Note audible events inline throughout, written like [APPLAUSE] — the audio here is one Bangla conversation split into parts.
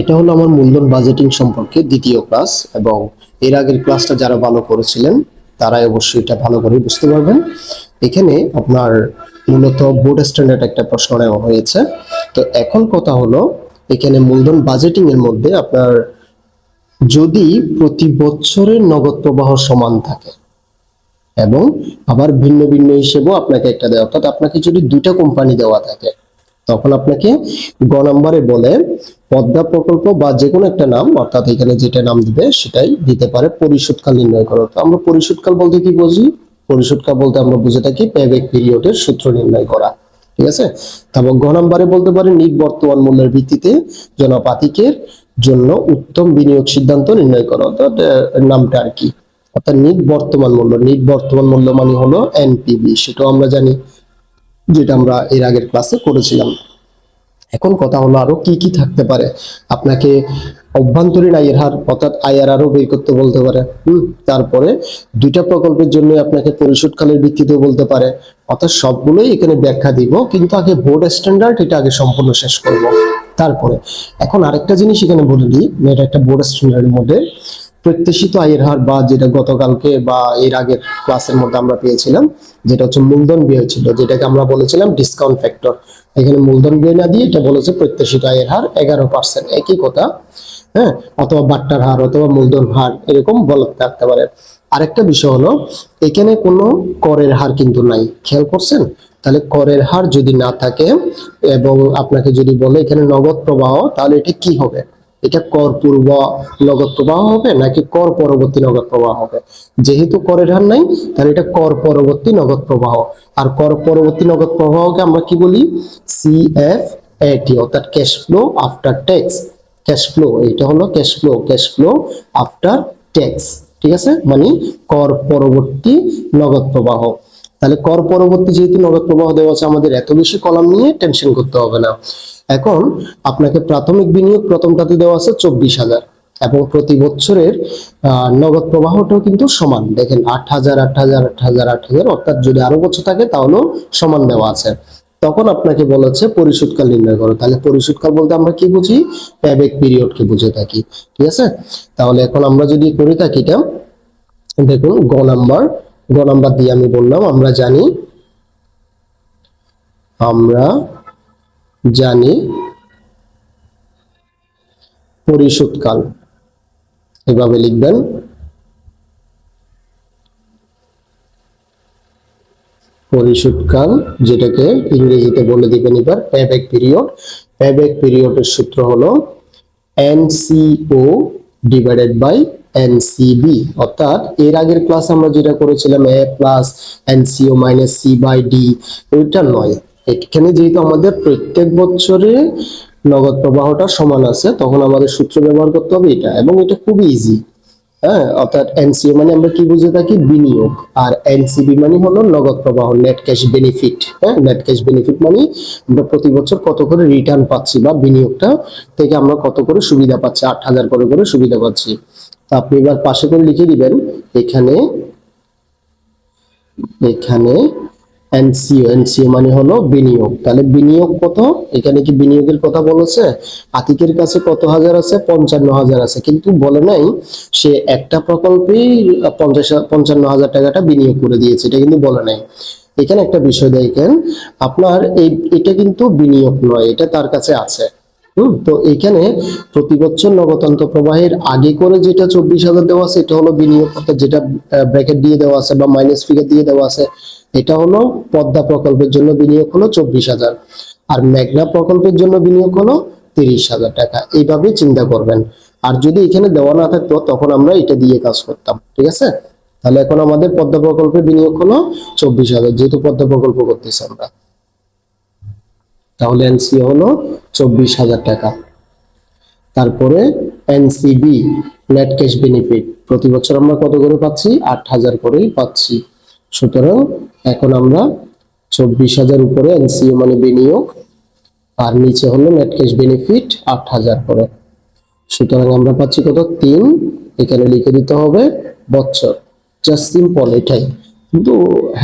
এটা হলো আমার মূলধন বাজেটিং সম্পর্কে দ্বিতীয় ক্লাস এবং এর আগের ক্লাসটা যারা ভালো করেছিলেন, তারাই অবশ্যই এটা ভালো করে বুঝতে পারবেন। এখানে আপনার মূলত বোর্ড স্ট্যান্ডার্ড একটা প্রশ্ন নেওয়া হয়েছে। তো এখন কথা হলো, এখানে মূলধন বাজেটিং এর মধ্যে আপনার যদি প্রতি বছরের নগদ প্রবাহ সমান থাকে এবং আবার ভিন্ন ভিন্ন হিসেবেও আপনাকে একটা দেওয়া, অর্থাৎ আপনাকে যদি দুইটা কোম্পানি দেওয়া থাকে তখন আপনাকে গ নম্বরে বলে পদ্মা প্রকল্প বা যে কোনো একটা নাম, অর্থাৎ এখানে যেটা নাম দিবে সেটাই দিতে পারে পরিশোধকাল নির্ণয় করো তো আমরা পরিশোধকাল বলতে কি বুঝি? পরিশোধকাল বলতে আমরা বুঝে থাকি পেব্যাক পিরিয়ডের সূত্র নির্ণয় করা। ঠিক আছে? তারপর গ নম্বরে বলতে পারে নিট বর্তমান মূল্যের ভিত্তিতে জনপাতিকের জন্য উত্তম বিনিয়োগ সিদ্ধান্ত নির্ণয় করা। অর্থাৎ নামটা আর কি। অর্থাৎ নিট বর্তমান মূল্য। নিট বর্তমান মূল্য মানে হলো এনপিবি সেটাও আমরা জানি। যেটা আমরা এর আগের ক্লাসে করেছিলাম। এখন কথা হলো আরও কি কি থাকতে পারে। আপনাকে অভ্যন্তরীণ আয়ের হার অর্থাৎ আয়ের আরও বের করতে বলতে পারে। হুম, তারপরে দুইটা প্রকল্পের জন্য আপনাকে পরিশোধকালের ভিত্তিতে বলতে পারে। অর্থাৎ সবগুলোই এখানে ব্যাখ্যা দিব, কিন্তু আগে বোর্ড স্ট্যান্ডার্ড এটা আগে সম্পূর্ণ শেষ করব। তারপরে, এখন আরেকটা জিনিস এখানে বলে দিই, এটা একটা বোর্ড স্ট্যান্ডার্ডের মধ্যে প্রত্যাশিত আয়ের হার বা যেটা গতকালকে বা এর আগের ক্লাসের মধ্যে আমরা পেয়েছিলাম, যেটা হচ্ছে মূলধন ব্যয় ছিল, যেটাকে আমরা বলেছিলাম ডিসকাউন্ট ফ্যাক্টর এখানে মূলধন ব্যয় না দিয়ে এটা বলেছে প্রত্যাশিত আয়ের হার এগারো পার্সেন্ট একই কথা হ্যাঁ? অথবা বাট্টার হার অথবা মূলধন হার এরকম বলতে থাকতে পারে। আরেকটা বিষয় হলো, এখানে কোনো করের হার কিন্তু নাই। খেয়াল করছেন? তাহলে করের হার যদি না থাকে এবং আপনাকে যদি বলে এখানে নগদ প্রবাহ, তাহলে এটা কি হবে? এটা কর পূর্ব নগদ প্রবাহ হবে নাকি কর পরবর্তী নগদ প্রবাহ হবে? যেহেতু করের হার নাই, তাহলে এটা কর পরবর্তী নগদ প্রবাহ। আর কর পরবর্তী নগদ প্রবাহকে আমরা কি বলি? সিএফ এটি অর্থাৎ cash flow after tax cash flow এটা হলো cash flow cash flow after tax ঠিক আছে? মানে কর পরবর্তী নগদ প্রবাহ। তাহলে কর পরবর্তী যেহেতু নগদ প্রবাহ দেওয়া আছে, আমাদের এত বেশি কলাম নিয়ে টেনশন করতে হবে না। এখন আপনাকে প্রাথমিক বিনিয়োগ প্রথমটাতে দেওয়া আছে চব্বিশ হাজার এবং প্রতি বছরের নগদ প্রবাহটাও কিন্তু সমান। দেখেন আট হাজার আট হাজার আট হাজার আট হাজার, অর্থাৎ যদি আরও বছর থাকে তাহলেও সমান দেওয়া আছে। তখন আপনাকে বলেছে পরিশোধকাল নির্ণয় করো। তাহলে পরিশোধকাল বলতে আমরা কি বুঝি? প্যাবেক পিরিয়ড কে বুঝে থাকি। ঠিক আছে? তাহলে এখন আমরা যদি করে থাকি এটা, দেখুন গ নাম্বার গ নাম্বার দিয়ে আমি বললাম, আমরা জানি, আমরা জানি পরিশোধকাল। এভাবে লিখবেন। পরিশোধকাল, যেটাকে ইংরেজিতে বলে দিবেন এবার প্যাব্যাক পিরিয়ড প্যাব্যাক পিরিয়ডের সূত্র হলো এনসিও ডিভাইডেড বাই এনসিবি অর্থাৎ এর আগের ক্লাস আমরা যেটা করেছিলাম A plus NCO minus C by D ওইটা নয়। এখানে যেহেতু আমাদের প্রত্যেক বছরে নগদ প্রবাহটা সমান আছে, তখন আমাদের সূত্র ব্যবহার করতে হবে এটা, এবং এটা খুবই ইজি হ্যাঁ অর্থাৎ এনসিও মানে আমরা কি বুঝে থাকি? বিনিয়োগ। আর এনসিবি মানে হলো নগদ প্রবাহ নেট ক্যাশ বেনিফিট হ্যাঁ নেট ক্যাশ বেনিফিট মানে আমরা প্রতি বছর কত করে রিটার্ন পাচ্ছি বা বিনিয়োগটা থেকে আমরা কত করে সুবিধা পাচ্ছি, আট হাজার করে করে সুবিধা পাচ্ছি। তো আপনি এবার পাশে করে লিখে দিবেন, এখানে এখানে এনসিও এনসিও মানে হলো বিনিয়োগ। তাহলে বিনিয়োগ কত? এখানে কি বিনিয়োগের কথা বলেছে? আতিকের কাছে কত হাজার আছে? পঞ্চান্ন হাজার আছে। কিন্তু বলে নাই সে একটা প্রকল্পেই পঞ্চাশ, পঞ্চান্ন হাজার টাকাটা বিনিয়োগ করে দিয়েছে। এটা কিন্তু বলে নাই। এখানে একটা বিষয় দেখেন, আপনার এই, এটা কিন্তু বিনিয়োগ নয়, এটা তার কাছে আছে। হুম, তো এখানে প্রতি বছর নগদান্ত প্রবাহের আগে করে যেটা চব্বিশ হাজার দেওয়া আছে, এটা হলো বিনিয়োগ অর্থাৎ যেটা ব্র্যাকেট দিয়ে দেওয়া আছে বা মাইনাস ফিগার দিয়ে দেওয়া আছে, এটা হলো পদ্মা প্রকল্পের জন্য বিনিয়োগ হলো চব্বিশ হাজার। আর মেঘনা প্রকল্পের জন্য বিনিয়োগ হলো তিরিশ হাজার টাকা এইভাবে চিন্তা করবেন। আর যদি এখানে দেওয়া না থাকতো, তখন আমরা এটা দিয়ে কাজ করতাম, ঠিক আছে? তাহলে এখন আমাদের পদ্মা প্রকল্পের বিনিয়োগ হলো চব্বিশ হাজার, যেহেতু পদ্মা প্রকল্প করতেছি আমরা। তাহলে এনসি হলো চব্বিশ হাজার টাকা। তারপরে এনসিবি নেট ক্যাশ বেনিফিট প্রতি বছর আমরা কত করে পাচ্ছি? আট হাজার করেই পাচ্ছি। সুতরাং এখন আমরা চব্বিশ হাজার উপরে এনসিও মানে বিনিয়োগ, আর নিচে হলো নেট ক্যাশ বেনিফিট আট হাজার করে। সুতরাং আমরা পাচ্ছি কত? তিন। এখানে লিখে দিতে হবে বছর। জাস্ট সিম্পল এটাই। কিন্তু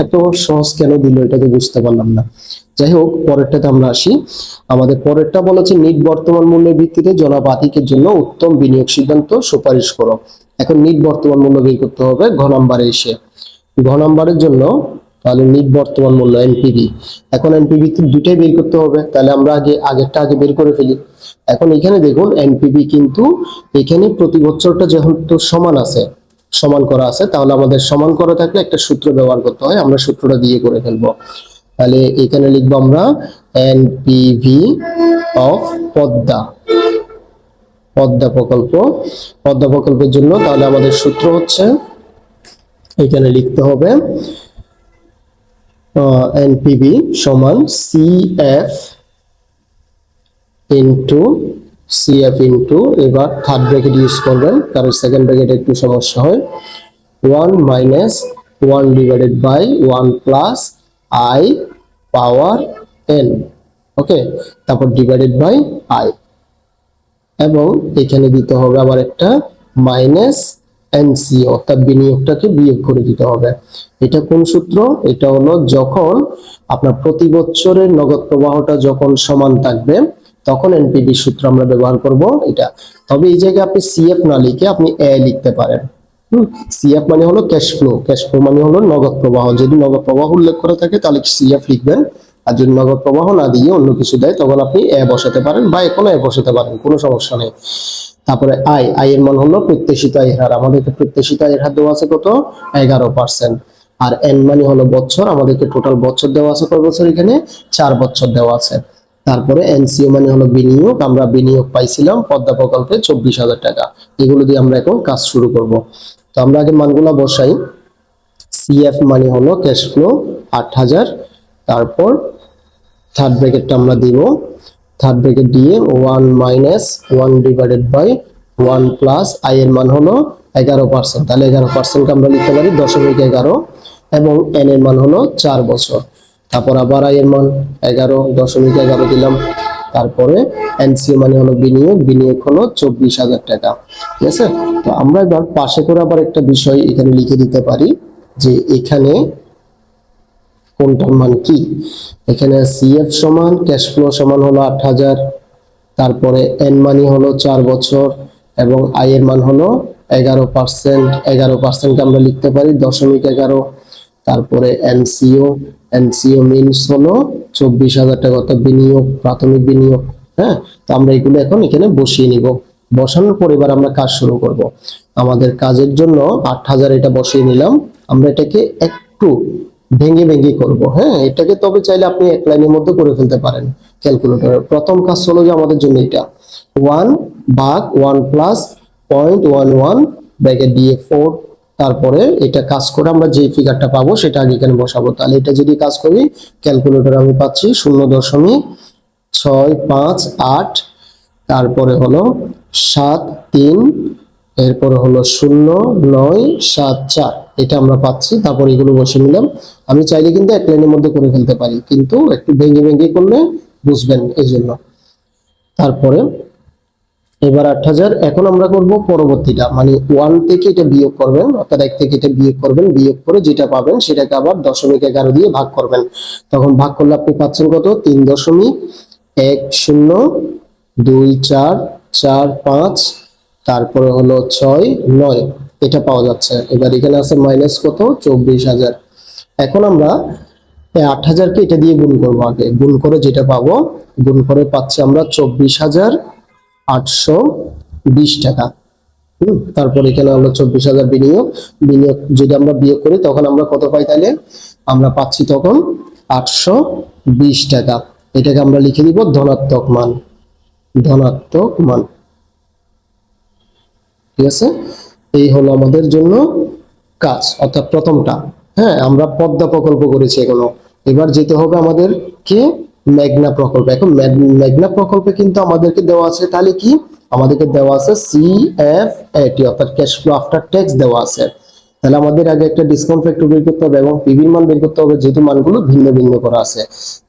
এত সহজ কেন দিল? এটা তো বুঝতে পারলাম না। যাই হোক পরেরটাতে আমরা আসি। আমাদের পরেরটা বলেছে নিট বর্তমান মূল্যের ভিত্তিতে জনাব আতিকের জন্য উত্তম বিনিয়োগ সিদ্ধান্ত সুপারিশ করো। এখন নিট বর্তমান মূল্য বের করতে হবে ঘ নাম্বারে এসে। ঘ নাম্বারের জন্য তাহলে নিট বর্তমান মূল্য এনপিভি। এখন এনপিভি দুটাই বের করতে হবে, তাহলে আমরা আগে, আগেরটা আগে বের করে ফেলি। এখন এখানে দেখুন, এনপিভি কিন্তু এখানে প্রতি বছরটা যেহেতু সমান আছে, সমান করা আছে, তাহলে আমাদের সমান করা থাকলে একটা সূত্র ব্যবহার করতে হয়, আমরা সূত্রটা দিয়ে করে ফেলব। তাহলে এখানে লিখব আমরা N NPV of Padma. Padma প্রকল্প। পদ্মা প্রকল্পের জন্য তাহলে আমাদের সূত্র হচ্ছে, এখানে লিখতে হবে এনপিবি সমান সিএফ ইন্টু সিএফ ইন্টু এবার থার্ড ব্র্যাকেট ইউজ করবেন, কারণ সেকেন্ড ব্র্যাকেটে একটু সমস্যা হয়। One minus one divided by one plus I power N okay তারপর ডিভাইডেড বাই আই এবং এখানে দিতে হবে আবার একটা মাইনাস এনসি অর্থাৎ বিনিয়োগটাকে বিয়োগ করে দিতে হবে। এটা কোন সূত্র? এটা হলো যখন আপনার প্রতি বছরের নগদ প্রবাহটা যখন সমান থাকবে, তখন এনপিবি সূত্র আমরা ব্যবহার করব এটা। তবে এই জায়গায় আপনি সিএফ না লিখে আপনি এ লিখতে পারেন। সিএফ মানে হলো ক্যাশ ফ্লো ক্যাশ ফ্লো মানে হলো নগদ প্রবাহ। যদি নগদ প্রবাহ উল্লেখ করে থাকে, তাহলে সিএফ লিখবেন। আর যদি নগদ প্রবাহ না দিয়ে অন্য কিছু দেয়, তখন আপনি এ বসাতে পারেন বা কোনো এ বসাতে পারেন, কোনো সমস্যা নেই। তারপরে আয়, আয়ের মান হলো প্রত্যাশিত আয়ের হার। আমাদেরকে প্রত্যাশিত আয়ের হার দেওয়া আছে কত? এগারো পার্সেন্ট আর এন মানে হলো বছর। আমাদেরকে টোটাল বছর দেওয়া আছে কয় বছর এখানে? চার বছর দেওয়া আছে। তারপরে এনসিও মানে হলো বিনিয়োগ। আমরা বিনিয়োগ পাইছিলাম পদ্মা প্রকল্পে চব্বিশ হাজার টাকা। এগুলো দিয়ে আমরা এখন কাজ শুরু করব। তো আমরা আগে মানগুলা বসাই। সিএফ মানে হলো ক্যাশ ফ্লো আট হাজার, তারপর থার্ড ব্র্যাকেটটা আমরা দিব। থার্ড ব্র্যাকেট দিয়ে one minus one divided by one plus I এর মান হলো এগারো পার্সেন্ট তাহলে এগারো পার্সেন্টকে আমরা লিখতে পারি দশমিক এগারো এবং এন এর মান হলো চার বছর। তারপর আবার আই এর মান এগারো, দশমিক এগারো দিলাম। তারপরে এনসিও মানে হলো বিনিয়োগ বিনিয়োগ হলো চব্বিশ হাজার টাকা। ঠিক আছে? তো আমরা এবার পাশে করে আবার একটা বিষয় এখানে লিখে দিতে পারি যে এখানে কোনটার মান কি? এখানে সিএফ সমান ক্যাশ ফ্লো সমান হলো আট হাজার, তারপরে এন মানি হলো চার বছর, এবং আই এর মান হলো এগারো পার্সেন্ট এগারো পার্সেন্ট আমরা লিখতে পারি দশমিক এগারো, তারপরে এনসিও এনসিও মিনস হলো চব্বিশ হাজার টাকা অর্থাৎ বিনিয়োগ, প্রাথমিক বিনিয়োগ হ্যাঁ? তো আমরা এগুলো এখন এখানে বসিয়ে নিব। বসানোর পর এবার আমরা কাজ শুরু করব। আমাদের কাজের জন্য আট হাজার এটা বসিয়ে নিলাম। আমরা এটাকে একটু ভেঙে ভেঙে করব হ্যাঁ? এটাকে তবে চাইলে আপনি এক লাইনের মধ্যে করে ফেলতে পারেন ক্যালকুলেটরে। প্রথম কাজ হলো যে আমাদের জন্য এটা। ওয়ান বাঘ one plus point one one ব্যাগে দিয়ে ফোর তারপরে এটা কাজ করে আমরা যে ফিগারটা পাবো সেটা আগে এখানে বসাবো। তাহলে এটা যদি কাজ করি ক্যালকুলেটর আমি পাচ্ছি শূন্য দশমিক ছয় পাঁচ আট, তারপরে হলো সাত তিন, এরপরে হলো শূন্য নয় সাত চার, এটা আমরা পাচ্ছি, তারপর এগুলো বসে নিলাম। আমি চাইলে কিন্তু এক লাইনের মধ্যে করে ফেলতে পারি, কিন্তু একটু ভেঙে ভেঙে করলে বুঝবেন এই জন্য তারপরে এবার আট হাজার, এখন আমরা করব পরবর্তীটা মানে ওয়ান থেকে এটা বিয়োগ করবেন, অর্থাৎ এক থেকে এটা বিয়োগ করবেন, বিয়োগ করে যেটা পাবেন সেটাকে আবার দশমিক এগারো দিয়ে ভাগ করবেন। তখন ভাগ করলে আপনি পাচ্ছেন কত? তিন দশমিক এক শূন্য, দুই চার চার পাঁচ, তারপরে হলো ছয়, নয়, এটা পাওয়া যাচ্ছে। এবার এখানে আছে মাইনাস কত? চব্বিশ হাজার। এখন আমরা আট হাজারকে এটা দিয়ে গুণ করব আগে। গুণ করে যেটা পাবো, গুণ করে পাচ্ছি আমরা চব্বিশ হাজার আটশো বিশ টাকা। হুম, তারপর এখানে আমরা চব্বিশ হাজার বিনিয়োগ? বিনিয়োগ যদি আমরা বিয়োগ করি, তখন আমরা কত পাই তাহলে? আমরা পাচ্ছি তখন আটশো বিশ টাকা। এটাকে আমরা লিখে দিব ধনাত্মক মান। ধনাত্মক মান। ঠিক আছে? এই হলো আমাদের জন্য কাজ, অর্থাৎ প্রথমটা। হ্যাঁ আমরা পদ্মা প্রকল্প করেছি এখনও। এবার যেতে হবে আমাদের কে? মেঘনা প্রকল্প। এখন মেঘনা প্রকল্পে কিন্তু আমাদেরকে দেওয়া আছে তাহলে কি? আমাদেরকে দেওয়া আছে সি এফ এটি অর্থাৎ ক্যাশ ফ্লো আফটার ট্যাক্স দেওয়া আছে। তাহলে আমাদের আগে একটা ডিসকাউন্ট ফ্যাক্টর বের করতে হবে এবং পিভির মান বের করতে হবে, যেহেতু মানগুলো ভিন্ন ভিন্ন করা আছে।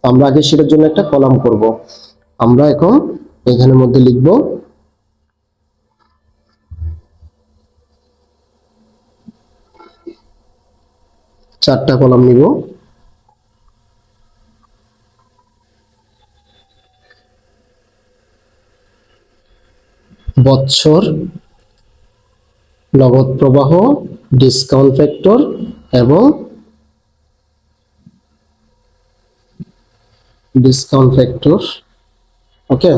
আমরা আগে সেটার জন্য একটা কলাম করব। আমরা এখন এখানের মধ্যে লিখব, চারটা কলাম নিব। বছর নগদ প্রবাহ ডিসকাউন্ট ফ্যাক্টর এবং ডিসকাউন্ট ফ্যাক্টর ওকে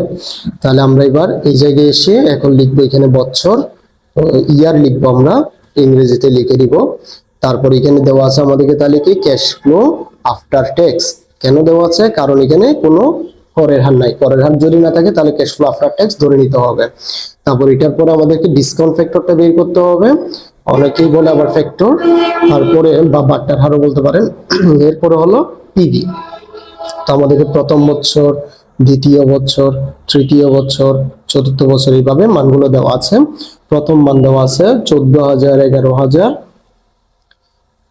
তাহলে আমরা এবার এই জায়গায় এসে এখন লিখব এখানে বছর ইয়ার লিখব আমরা, ইংরেজিতে লিখে দিব। তারপর এখানে দেওয়া আছে আমাদেরকে তাহলে কি? ক্যাশ ফ্লো আফটার ট্যাক্স কেন দেওয়া আছে? কারণ এখানে কোনো করের হার নাই। করের হার যদি না থাকে, তাহলে ক্যাশ ফ্লো আফটার ট্যাক্স ধরে নিতে হবে। তারপর এটার পরে আমাদেরকে ডিসকাউন্ট ফ্যাক্টরটা বের করতে হবে। অনেকেই বলে আবার ফ্যাক্টর তারপরে, বা বাট্টার হারও বলতে পারেন। [CLEARS THROAT] এরপরে হলো পিবি তো আমাদেরকে প্রথম বছর, দ্বিতীয় বছর, তৃতীয় বছর, চতুর্থ বছর এইভাবে মানগুলো দেওয়া আছে। প্রথম মান দেওয়া আছে চোদ্দ হাজার এগারো হাজার।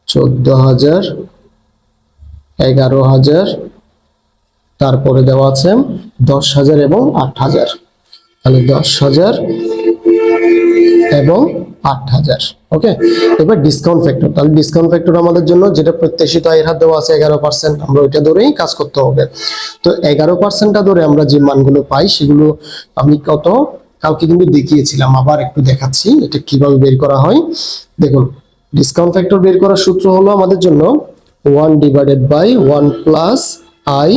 চোদ্দ হাজার এগারো হাজার তারপরে দেওয়া আছে দশ হাজার এবং আট হাজার। তাহলে দশ হাজার এবং আট হাজার, ওকে? এবার ডিসকাউন্ট ফ্যাক্টর তাহলে ডিসকাউন্ট ফ্যাক্টর আমাদের জন্য যেটা প্রত্যাশিত আয়ের হার দেওয়া আছে এগারো পার্সেন্ট আমরা ওইটা ধরেই কাজ করতে হবে। তো এগারো পার্সেন্টটা ধরে আমরা যে মানগুলো পাই, সেগুলো আমি কত? কালকে কিন্তু দেখিয়েছিলাম, আবার একটু দেখাচ্ছি, এটা কীভাবে বের করা হয়। দেখুন ডিসকাউন্ট ফ্যাক্টর বের করার সূত্র হলো আমাদের জন্য one divided by one plus I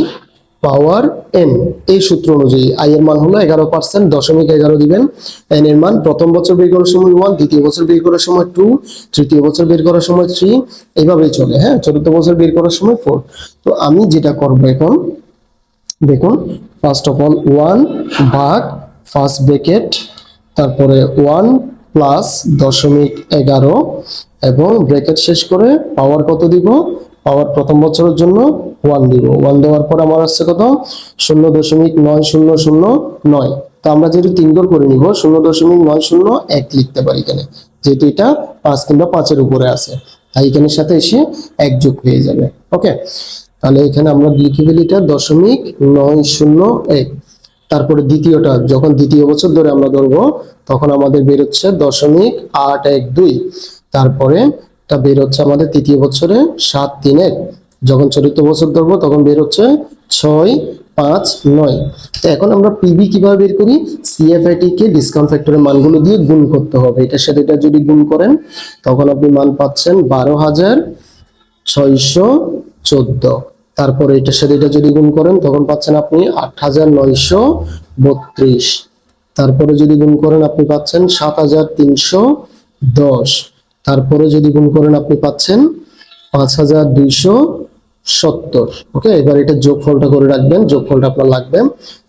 power N এই সূত্র অনুযায়ী আই এর মান হলো এগারো পার্সেন্ট, দশমিক এগারো দিবেন। এন এর মান প্রথম বছর বের করার সময় ওয়ান দ্বিতীয় বছর বের করার সময় টু তৃতীয় বছর বের করার সময় থ্রি এইভাবেই চলে হ্যাঁ? চতুর্থ বছর বের করার সময় ফোর তো আমি যেটা করব এখন, দেখুন ফার্স্ট অফ অল ওয়ান ভাগ ফার্স্ট ব্রেকেট তারপরে ওয়ান প্লাস দশমিক এগারো, এবং ব্রেকেট শেষ করে পাওয়ার কত দিব? পাওয়ার প্রথম বছরের জন্য ওয়ান দিব। ওয়ান দেওয়ার পর আমার আসছে কত? শূন্য দশমিক নয় শূন্য শূন্য নয়। তো আমরা যেহেতু তিন গড় করে নিব শূন্য দশমিক নয় শূন্য এক লিখতে পারি এখানে। যেহেতু এটা পাঁচ কিংবা পাঁচের উপরে আছে। তাই এখানের সাথে এসে এক যোগ হয়ে যাবে। ওকে? তাহলে এখানে আমরা লিখে ফেলি এটা দশমিক নয় শূন্য এক। তারপরে দ্বিতীয়টা, যখন দ্বিতীয় বছর ধরে আমরা ধরবো, তখন আমাদের বের হচ্ছে দশমিক আট এক দুই। তারপরে তা বের হচ্ছে আমাদের তৃতীয় বছরে সাত তিন এক। যখন চতুর্থ বছর ধরবো তখন বের হচ্ছে ছয়, পাঁচ, নয়। তো এখন আমরা পিবি কীভাবে বের করি? সিএফআইটি কে ডিসকাউন্ট ফ্যাক্টরের মানগুলো দিয়ে গুণ করতে হবে। এটার সাথে এটা যদি গুণ করেন, তখন আপনি মান পাচ্ছেন বারো হাজার ছয়শো চোদ্দ। তারপরে এটার সাথে এটা যদি গুণ করেন, তখন পাচ্ছেন আপনি আট হাজার নয়শো বত্রিশ। তারপরে যদি গুণ করেন, আপনি পাচ্ছেন সাত হাজার তিনশো দশ। তারপরে যদি গুণ করেন, আপনি পাচ্ছেন পাঁচ হাজার দুইশো সত্তর ওকে এবার এটা যোগফলটা করে রাখবেন, যোগফলটা আপনার লাগবে।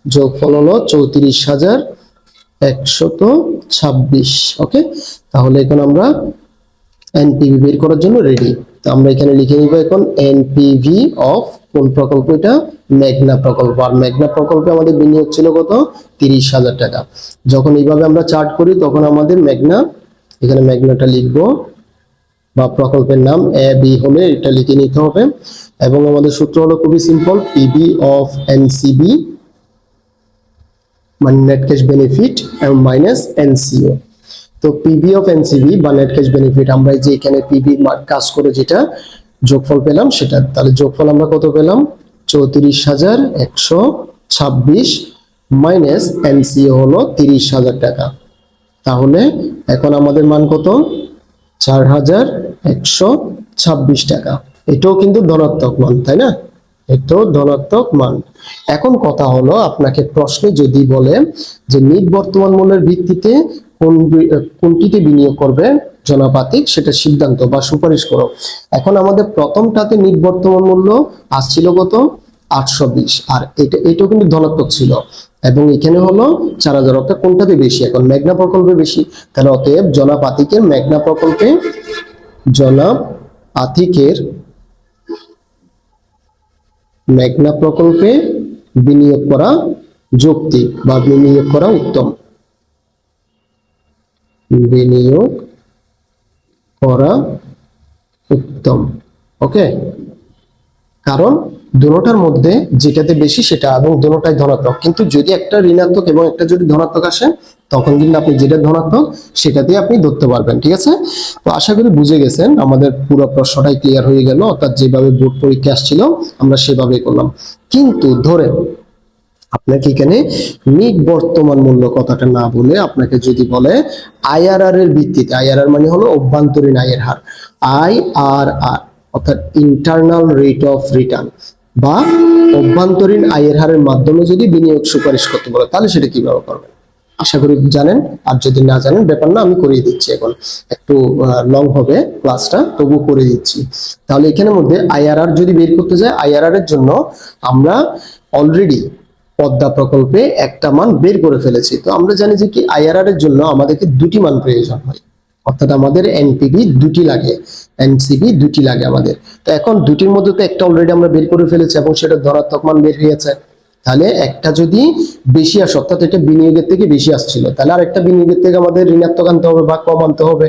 যোগফল হলো চৌত্রিশ হাজার একশত ছাব্বিশ ওকে তাহলে এখন আমরা এনপিভি বের করার জন্য রেডি তো আমরা এখানে লিখে নিব এখন এনপিভি অফ কোন প্রকল্প এটা? মেঘনা প্রকল্প। আর মেঘনা প্রকল্পে আমাদের বিনিয়োগ ছিল কত? তিরিশ হাজার টাকা। যখন এইভাবে আমরা চার্ট করি, তখন আমাদের মেঘনা, এখানে মেঘনাটা লিখব, বা প্রকল্পের নাম এ বি হলে এটা লিখে নিতে হবে। এবং আমাদের সূত্র হলো খুবই সিম্পল পিবি অফ এনসিবি মানে নেট ক্যাশ বেনিফিট এবং মাইনাস এনসিও তো পিবি অফ এনসিবি বা নেট ক্যাশ বেনিফিট আমরা যে এখানে পিবি কাজ করে যেটা যোগফল পেলাম, সেটা তাহলে যোগফল আমরা কত পেলাম? চৌত্রিশ হাজার একশো ছাব্বিশ মাইনাস এনসিও হলো তিরিশ হাজার টাকা। তাহলে এখন আমাদের মান কত? চার হাজার একশো ছাব্বিশ টাকা। এটাও কিন্তু ধনাত্মক মান, তাই না? এটাও ধনাত্মক মান। এখন কথা হলো আপনাকে প্রশ্নে যদি বলে যে নিট বর্তমান মূল্যের ভিত্তিতে কোন কোনটিতে বিনিয়োগ করবে জনাপাতিক সেটা সিদ্ধান্ত বা সুপারিশ করো। এখন আমাদের প্রথমটাতে নিট বর্তমান মূল্য আসছিল কত? আটশো বিশ। আর এটা, এটাও কিন্তু ধনাত্মক ছিল। এবং এখানে হলো চার হাজার অর্থাৎ কোনটাতে বেশি? এখন মেঘনা প্রকল্পে বেশি। তাহলে অতএব জনাব আতিকের মেঘনা প্রকল্পে জনাব আতিকের মেঘনা প্রকল্পে বিনিয়োগ করা যুক্তি বা বিনিয়োগ করা উত্তম। বিনিয়োগ করা উত্তম, ওকে? কারণ দুটোটার মধ্যে যেটাতে বেশি সেটা এবং দুটোটাই ধনাত্মক। কিন্তু যদি একটা ঋণাত্মক এবং একটা যদি ধনাত্মক আসে তখন কিন্তু আপনি যেটা ধনাত্মক সেটাতে আপনি ধরতে পারবেন, ঠিক আছে? তো আশা করি বুঝে গেছেন, আমাদের পুরো প্রশ্নটাই ক্লিয়ার হয়ে গেল, অর্থাৎ যেভাবে বোর্ড পরীক্ষা আসছিল, আমরা সেভাবেই করলাম। কিন্তু ধরে আপনাকে এখানে নিট বর্তমান মূল্য কথাটা না বলে আপনাকে যদি বলে আইআরআর এর ভিত্তিতে আইআরআর মানে হলো অভ্যন্তরীণ আয়ের হার আই আর আর অর্থাৎ ইন্টারনাল রেট অফ রিটার্ন বা অভ্যন্তরীণ আয়ের হারের মাধ্যমে যদি বিনিয়োগ সুপারিশ করতে বলে, তাহলে সেটা কীভাবে করবেন? আশা করি জানেন, আর যদি না জানেন, ব্যাপার না, আমি করিয়ে দিচ্ছি এখন। একটু লং হবে ক্লাসটা তবু করে দিচ্ছি। তাহলে এখানের মধ্যে আইআরআর যদি বের করতে যায় আইআরআর এর জন্য আমরা অলরেডি পদ্মা প্রকল্পে একটা মান বের করে ফেলেছি। তো আমরা জানি যে কি আইআরআর এর জন্য আমাদেরকে দুটি মান প্রয়োজন হয়। অর্থাৎ আমাদের এনপিভি দুটি লাগে এনসিবি দুটি লাগে আমাদের। তো এখন দুটির মধ্যে তো একটা অলরেডি আমরা বের করে ফেলেছি, এবং সেটা ধনাত্মক মান বের হয়েছে তাহলে একটা যদি বেশি আসে, অর্থাৎ এটা বিনিয়োগের থেকে বেশি আসছিল, তাহলে আর একটা বিনিয়োগের থেকে আমাদের ঋণাত্মক আনতে হবে বা কম আনতে হবে।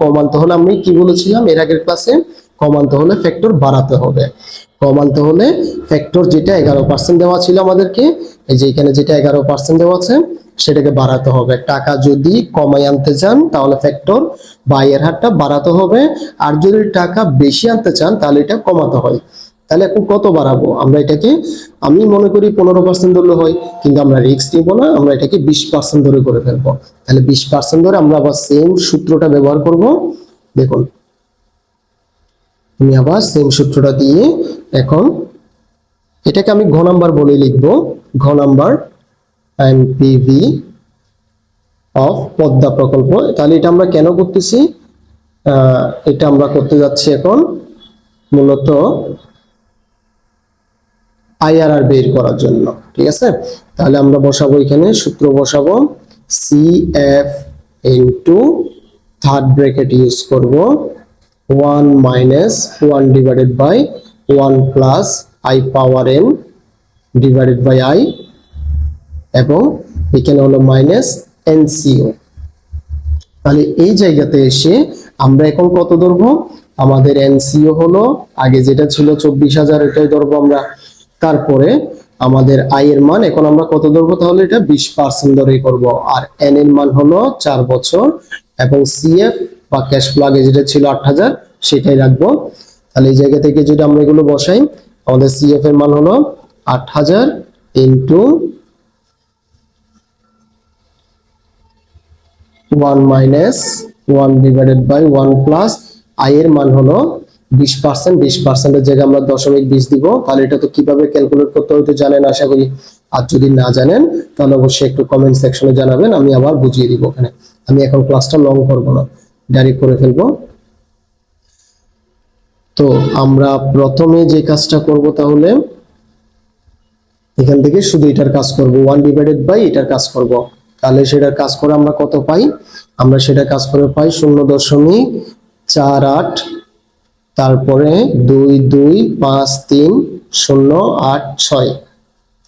কম আনতে হলে আমি কি বলেছিলাম? এর আগের ক্লাসে কম আনতে হলে ফ্যাক্টর বাড়াতে হবে। কম আনতে হলে ফ্যাক্টর যেটা এগারো পার্সেন্ট দেওয়া ছিল আমাদেরকে, এই যে এখানে যেটা এগারো পার্সেন্ট দেওয়া আছে, সেটাকে বাড়াতে হবে। টাকা যদি কমাই আনতে চান, তাহলে ফ্যাক্টর বা হারটা বাড়াতে হবে। আর যদি টাকা বেশি আনতে চান, তাহলে এটা কমাতে হয়। তাহলে এখন কত বাড়াবো? আমরা এটাকে, আমি মনে করি পনেরো পার্সেন্ট ধরলে হয়, কিন্তু আমরা রিস্ক নিব না, আমরা এটাকে বিশ পার্সেন্ট ধরে করে ফেলব। তাহলে বিশ পার্সেন্ট ধরে আমরা আবার সেম সূত্রটা ব্যবহার করব। দেখুন, আমি আবার সেম সূত্রটা দিয়ে এখন এটাকে আমি ঘ নাম্বার বলে লিখব, ঘ নাম্বার এনপিভি অফ পদ্মা প্রকল্প। তাহলে এটা আমরা কেন করতেছি? এটা আমরা করতে যাচ্ছি এখন মূলত আইআরআর বের করার জন্য, ঠিক আছে? তাহলে আমরা বসাবো এখানে, সূত্র বসাবো C F into third bracket use করব one minus one divided by one plus I power N divided by I এবং এখানে হলো মাইনাস এনসিও তাহলে এই জায়গাতে এসে আমরা এখন কত ধরবো? আমাদের এনসিও হলো, আগে যেটা ছিল চব্বিশ হাজার, এটাই ধরবো আমরা। তারপরে আমাদের আই এর মান, এখন আমরা কত ধরবো তাহলে এটা? বিশ পার্সেন্ট ধরেই করব। আর এন এর মান হলো চার বছর, এবং সিএফ বা ক্যাশ ফ্লো আগে যেটা ছিল আট হাজার, সেটাই রাখব। তাহলে এই জায়গা থেকে যদি আমরা এগুলো বসাই, আমাদের সিএফ এর মান হলো আট হাজার into one minus one divided by one plus I এর মান হলো বিশ পার্সেন্ট বিশ পার্সেন্টের জায়গায় আমরা দশমিক বিশ দিব। তাহলে এটা তো কীভাবে ক্যালকুলেট করতে তো জানেন আশা করি। আর যদি না জানেন, তাহলে অবশ্যই একটু কমেন্ট সেকশনে জানাবেন, আমি আবার বুঝিয়ে দিব ওখানে। আমি এখন ক্লাসটা লং না ডাইরেক্ট করে ফেলব। তো আমরা প্রথমে যে কাজটা করব তাহলে, এখান থেকে শুধু এটার কাজ করব। ওয়ান ডিভাইডেড বাই এটার কাজ করব। তাহলে সেটার কাজ করে আমরা কত পাই? আমরা সেটা কাজ করে পাই শূন্য দশমিক চার আট তারপরে দুই দুই, পাঁচ, তিন, শূন্য, আট, ছয়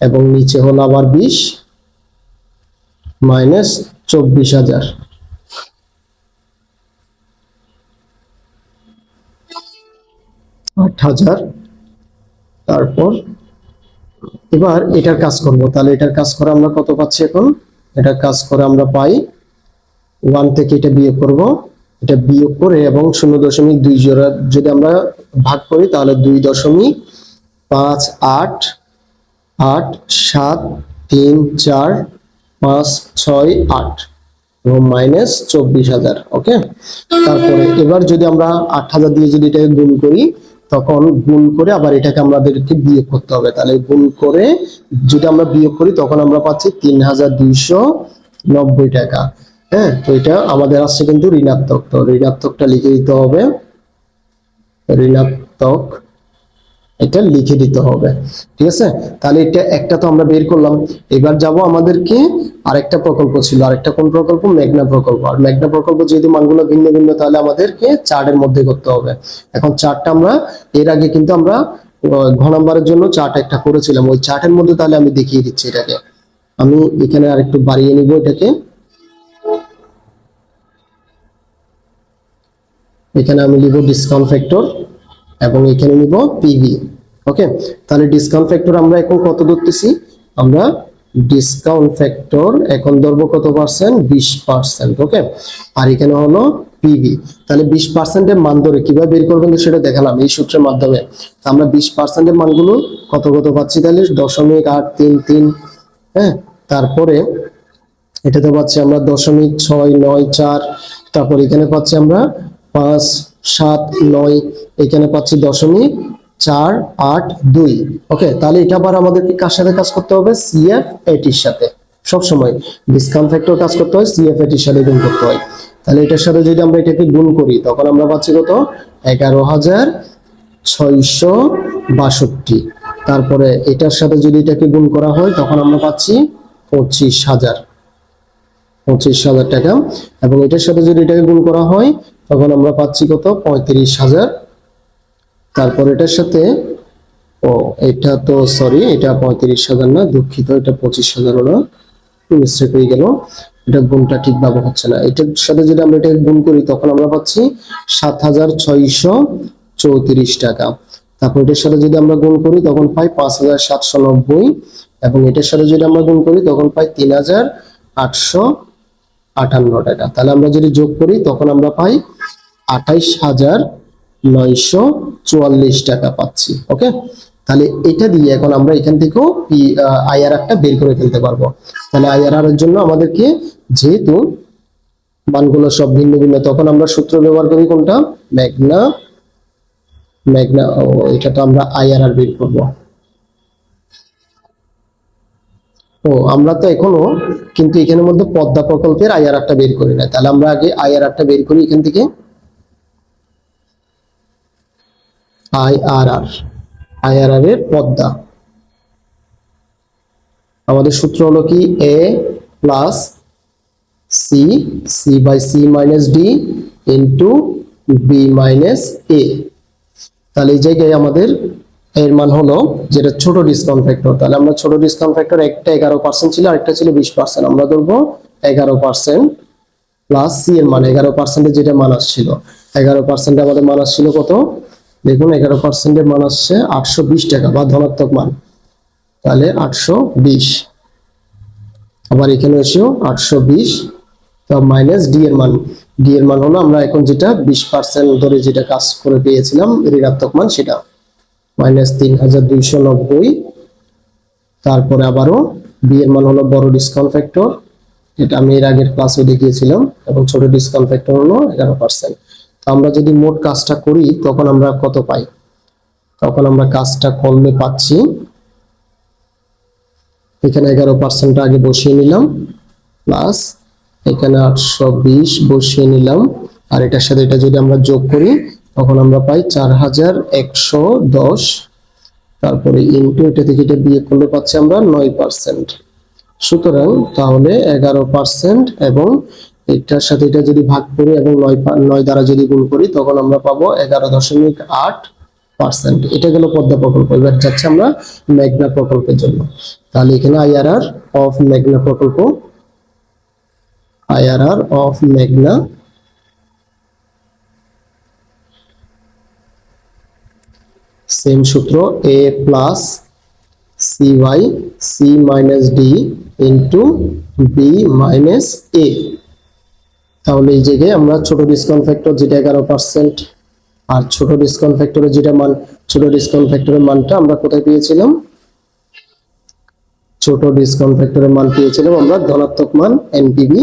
এবং নিচে হলো আবার বিশ, মাইনাস চব্বিশ হাজার। আট হাজার। তারপর এবার এটার কাজ করব। তাহলে এটার কাজ করে আমরা কত পাচ্ছি এখন? এটার কাজ করে আমরা পাই ওয়ান থেকে এটা বিয়োগ করব। এটা বিয়োগ করে এবং শূন্য দশমিক দুই জোড়া যদি আমরা ভাগ করি, তাহলে দুই দশমিক পাঁচ আট আট, সাত, তিন, চার, পাঁচ, ছয়, আট এবং মাইনাস চব্বিশ হাজার, ওকে? তারপরে এবার যদি আমরা আট হাজার দিয়ে যদি এটাকে গুণ করি, তখন গুণ করে আবার এটাকে আমাদেরকে বিয়োগ করতে হবে। তাহলে গুণ করে যদি আমরা বিয়োগ করি, তখন আমরা পাচ্ছি তিন হাজার দুইশো নব্বই টাকা। হ্যাঁ তো এটা আমাদের আসছে কিন্তু ঋণাত্মক। তো ঋণাত্মকটা লিখে দিতে হবে। ঋণাত্মক এটা লিখে দিতে হবে। ঠিক আছে? তাহলে এটা একটা তো আমরা বের করলাম। এবার যাব আমাদেরকে আরেকটা প্রকল্প ছিল। আরেকটা কোন প্রকল্প? মেঘনা প্রকল্প। আর মেঘনা প্রকল্প যেহেতু মানগুলো ভিন্ন ভিন্ন, তাহলে আমাদেরকে চার্টের মধ্যে করতে হবে। এখন চার্টটা আমরা, এর আগে কিন্তু আমরা ঘ নাম্বারের জন্য চার্ট একটা করেছিলাম। ওই চার্টের মধ্যে তাহলে আমি দেখিয়ে দিচ্ছি এটাকে। আমি এখানে আরেকটু বাড়িয়ে নিব এটাকে। এখানে আমি নিব ডিসকাউন্ট ফ্যাক্টর এবং এখানে নিব পিভি ওকে তাহলে ডিসকাউন্ট ফ্যাক্টর আমরা এখন কত ধরতেছি? আমরা ডিসকাউন্ট ফ্যাক্টর এখন ধরবো কত পার্সেন্ট বিশ পার্সেন্ট ওকে আর এখানে হলো পিভি তাহলে বিশ পার্সেন্টের মান ধরে কীভাবে বের করবেন সেটা দেখালাম এই সূত্রের মাধ্যমে। আমরা বিশ পার্সেন্টের মানগুলো কত কত পাচ্ছি তাহলে? দশমিক আট তিন তিন হ্যাঁ? তারপরে এটাতে পাচ্ছি আমরা দশমিক ছয় নয় চার, তারপর এখানে পাচ্ছি আমরা পাঁচ, সাত, নয়, এখানে পাচ্ছি দশমিক চার, আট, দুই। ওকে তাহলে এটা আবার আমাদেরকে কার সাথে কাজ করতে হবে? সিএফ এটির সাথে। সবসময় ডিসকাউন্ট ফ্যাক্টর কাজ করতে হয় সিএফ এটির সাথে গুণ করতে হয়। তাহলে এটার সাথে যদি আমরা এটাকে গুণ করি, তখন আমরা পাচ্ছি কত? এগারো হাজার ছয়শো বাষট্টি। তারপরে এটার সাথে যদি এটাকে গুণ করা হয়, তখন আমরা পাচ্ছি পঁচিশ হাজার। পঁচিশ হাজার টাকা। এবং এটার সাথে যদি এটাকে গুণ করা হয়, তখন আমরা পাচ্ছি কত? পঁয়ত্রিশ হাজার। তারপর এটার সাথে, ও, এটা তো সরি এটা পঁয়ত্রিশ হাজার না, দুঃখিত, এটা পঁচিশ হাজার না মিস্টেক হয়ে গেল। এটা গুণটা ঠিকভাবে হচ্ছে না। এটার সাথে যদি আমরা এটাকে গুণ করি, তখন আমরা পাচ্ছি সাত হাজার ছয়শো চৌত্রিশ টাকা। তারপর এটার সাথে যদি আমরা গুণ করি, তখন পাই পাঁচ হাজার সাতশো নব্বই। এবং এটার সাথে যদি আমরা গুণ করি, তখন পাই তিন হাজার আটশো আটান্ন টাকা। তাহলে আমরা যদি যোগ করি, তখন আমরা পাই আঠাইশ হাজার নয়শো চুয়াল্লিশ টাকা পাচ্ছি ওকে তাহলে এটা দিয়ে এখন আমরা এখান থেকেও আইআরআরটা বের করে ফেলতে পারব। তাহলে আইআরআর এর জন্য আমাদেরকে যেহেতু মানগুলো সব ভিন্ন ভিন্ন, তখন আমরা সূত্র ব্যবহার করি কোনটা? ম্যাগনা ম্যাগনা এটা তো আমরা আইআরআর বের করব। ও, আমরা তো এখনও কিন্তু এখানের মধ্যে পদ্মা প্রকল্পের আইআরআরটা বের করি না তাহলে আমরা আগে আইআরআরটা বের করি এখান থেকে। আইআরআর আইআরআর এর পদ্মা। আমাদের সূত্র হলো কি? A plus C C by C minus D into B minus A তাহলে এই জায়গায় আমাদের এর মান হলো যেটা ছোট ডিসকাউন্ট ফ্যাক্টর তাহলে আমরা ছোট ডিসকাউন্ট ফ্যাক্টর একটা এগারো পার্সেন্ট ছিল, আরেকটা ছিল বিশ পার্সেন্ট আমরা ধরবো এগারো পার্সেন্ট প্লাস সি এর মান, এগারো পার্সেন্টের যেটা মান আসছিল। এগারো পার্সেন্টে আমাদের মান আসছিল কত? দেখুন, এগারো পার্সেন্টের মান আসছে আটশো বিশ টাকা বা ধনাত্মক মান। তাহলে আটশো বিশ। আবার এখানে এসেও আটশো বিশ মাইনাস ডি এর মান। ডি এর মান হলো আমরা এখন যেটা বিশ পার্সেন্ট ধরে যেটা কাজ করে পেয়েছিলাম, ঋণাত্মক মান সেটা। মাইনাস তিন হাজার দুইশো নব্বই। তারপরে আবারও বি এর মান হলো বড় ডিসকাউন্ট ফ্যাক্টর এটা আমি এর আগের ক্লাসে দেখিয়েছিলাম এবং ছোট ডিসকাউন্ট ফ্যাক্টর হলো এগারো পার্সেন্ট তো আমরা যদি মোট কাজটা করি, তখন আমরা কত পাই? তখন আমরা কাজটা করলে পাচ্ছি। এখানে এগারো পার্সেন্ট আগে বসিয়ে নিলাম প্লাস এখানে আটশো বিশ বসিয়ে নিলাম। আর এটার সাথে এটা যদি আমরা যোগ করি তখন আমরা পাই চার হাজার একশো দশ। তারপরে ইন্টু, এটা থেকে এটা বিয়ে করলে পাচ্ছি আমরা নয় পার্সেন্ট। সুতরাং তাহলে এগারো পার্সেন্ট এবং এটার সাথে এটা যদি ভাগ করি এবং নয় নয় দ্বারা যদি গুণ করি, তখন আমরা পাবো এগারো দশমিক আট পার্সেন্ট। এটা গেল পদ্মা প্রকল্প। এবার যাচ্ছে আমরা মেঘনা প্রকল্পের জন্য। তাহলে এখানে আইআরআর অফ মেঘনা প্রকল্প। আইআরআর অফ মেঘনা সেম সূত্র A plus C Y C minus D into B minus A তাহলে এই জায়গায় আমরা ছোট ডিসকাউন্ট ফ্যাক্টর যেটা এগারো পার্সেন্ট আর ছোট ডিসকাউন্ট ফ্যাক্টরের যেটা মান, ছোট ডিসকাউন্ট ফ্যাক্টরের মানটা আমরা কোথায় পেয়েছিলাম? ছোট ডিসকাউন্ট ফ্যাক্টরের মান পেয়েছিলাম আমরা ধনাত্মক মান এনপিবি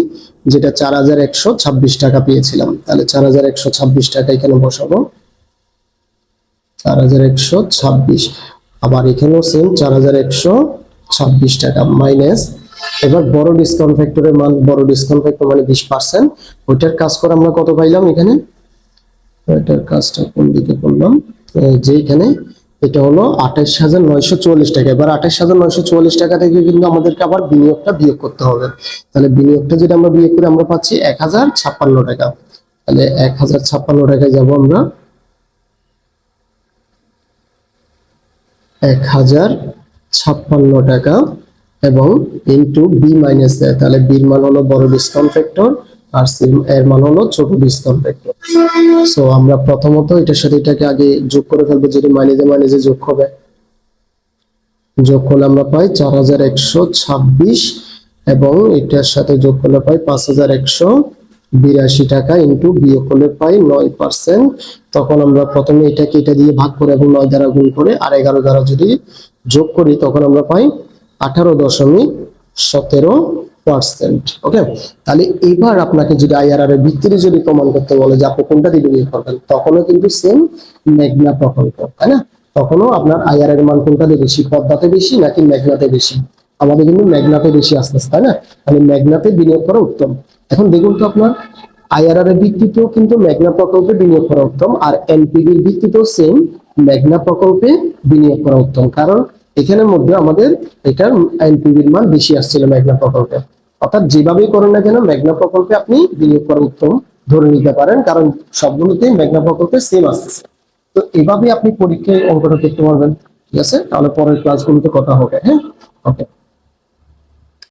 যেটা চার হাজার একশো ছাব্বিশ টাকা পেয়েছিলাম। তাহলে চার হাজার একশো ছাব্বিশ টাকা এখানে বসাবো। চার হাজার একশো ছাব্বিশ। আবার এখানেও সেম চার হাজার একশো ছাব্বিশ টাকা মাইনাস এবার বড় ডিসকাউন্ট ফ্যাক্টরের মান, বড় ডিসকাউন্ট ফ্যাক্টর মানে বিশ পার্সেন্ট ওইটার কাজ করে আমরা কত পাইলাম এখানে? এটার কাজটা কোন দিকে করলাম? যে এখানে এটা হলো আঠাশ হাজার নয়শো চুয়াল্লিশ টাকা। এবার আঠাশ হাজার নয়শো চুয়াল্লিশ টাকা থেকে কিন্তু আমাদেরকে আবার বিনিয়োগটা বিয়োগ করতে হবে। তাহলে বিনিয়োগটা যেটা আমরা বিয়োগ করে আমরা পাচ্ছি এক হাজার ছাপ্পান্ন টাকা। তাহলে এক হাজার ছাপ্পান্ন টাকায় যাব আমরা এক হাজার ছাপ্পান্ন টাকা এবং ইন্টু বি মাইনাস দেয় তাহলে বির মান হলো বড় ডিসকাউন্ট ফ্যাক্টর আর সি এর মান হলো ছোট ডিসকাউন্ট ফ্যাক্টর সো আমরা প্রথমত এটার সাথে এটাকে আগে যোগ করে ফেলব যেটি মাইনাসে মাইনাসে যোগ হবে। যোগ করলে আমরা পাই চার হাজার একশো ছাব্বিশ এবং এটার সাথে যোগ করলে পাই পাঁচ হাজার একশো বিরাশি টাকা ইন্টু বিয়োগ করলে পাই নয় পার্সেন্ট তখন আমরা প্রথমে এটাকে এটা দিয়ে ভাগ করে এবং নয় দ্বারা গুণ করে আর এগারো দ্বারা যদি যোগ করি, তখন আমরা পাই আঠারো দশমিক সতেরো পার্সেন্ট ওকে? তাহলে এবার আপনাকে যদি আইআরআর এর ভিত্তিতে যদি প্রমাণ করতে বলে যে আপনি কোনটা দিয়ে বিনিয়োগ করবেন, তখনও কিন্তু সেম মেঘনা প্রকল্প, তাই না? তখনও আপনার আইআরআর এর মান কোনটা দিয়ে বেশি, পদ্মাতে বেশি নাকি মেঘনাতে বেশি? আমাদের কিন্তু মেঘনাতে বেশি আসতেছে তাই না? তাহলে মেঘনাতে বিনিয়োগ করা উত্তম। এখন দেখুন তো আপনার আইআরআর এর ভিত্তিতেও কিন্তু মেঘনা প্রকল্পে বিনিয়োগ করা উত্তম, আর এনপিডির ভিত্তিতেও সেম মেঘনা প্রকল্পে বিনিয়োগ করা উত্তম, কারণ এখানের মধ্যে আমাদের এটার এনপিডির মান বেশি আসছিল মেঘনা প্রকল্পে। অর্থাৎ যেভাবেই করেন না কেন, মেঘনা প্রকল্পে আপনি বিনিয়োগ করা উত্তম ধরে নিতে পারেন, কারণ সবগুলোতেই মেঘনা প্রকল্পে সেম আসতেছে। তো এভাবে আপনি পরীক্ষায় অঙ্কটা করতে পারবেন। ঠিক আছে? তাহলে পরের ক্লাসগুলোতে কথা হবে হ্যাঁ? ওকে